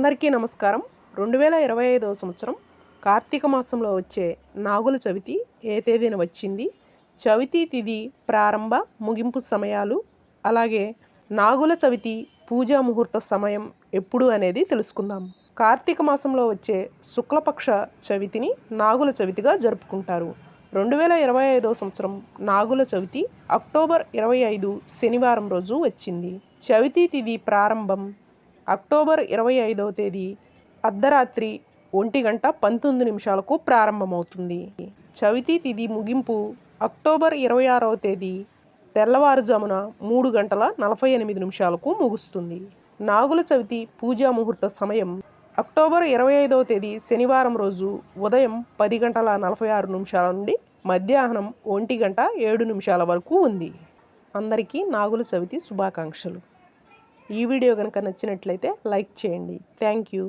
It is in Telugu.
అందరికీ నమస్కారం. రెండు వేల ఇరవై ఐదవ సంవత్సరం కార్తీక మాసంలో వచ్చే నాగుల చవితి ఏ తేదీన వచ్చింది? చవితి తిథి ప్రారంభ ముగింపు సమయాలు అలాగే నాగుల చవితి పూజా ముహూర్త సమయం ఎప్పుడు అనేది తెలుసుకుందాం. కార్తీక మాసంలో వచ్చే శుక్లపక్ష చవితిని నాగుల చవితిగా జరుపుకుంటారు. రెండు వేల ఇరవై ఐదవ సంవత్సరం నాగుల చవితి అక్టోబర్ ఇరవై ఐదు శనివారం రోజు వచ్చింది. చవితి తిథి ప్రారంభం అక్టోబర్ ఇరవై ఐదవ తేదీ అర్ధరాత్రి ఒంటి గంట పంతొమ్మిది నిమిషాలకు ప్రారంభమవుతుంది. చవితి తిథి ముగింపు అక్టోబర్ ఇరవై ఆరవ తేదీ తెల్లవారుజామున మూడు గంటల నలభై ఎనిమిది నిమిషాలకు ముగుస్తుంది. నాగుల చవితి పూజా ముహూర్త సమయం అక్టోబర్ ఇరవై ఐదవ తేదీ శనివారం రోజు ఉదయం పది గంటల నలభై ఆరు నిమిషాల నుండి మధ్యాహ్నం ఒంటి గంట ఏడు నిమిషాల వరకు ఉంది. అందరికీ నాగుల చవితి శుభాకాంక్షలు. ఈ వీడియో కనుక నచ్చినట్లయితే లైక్ చేయండి. Thank you.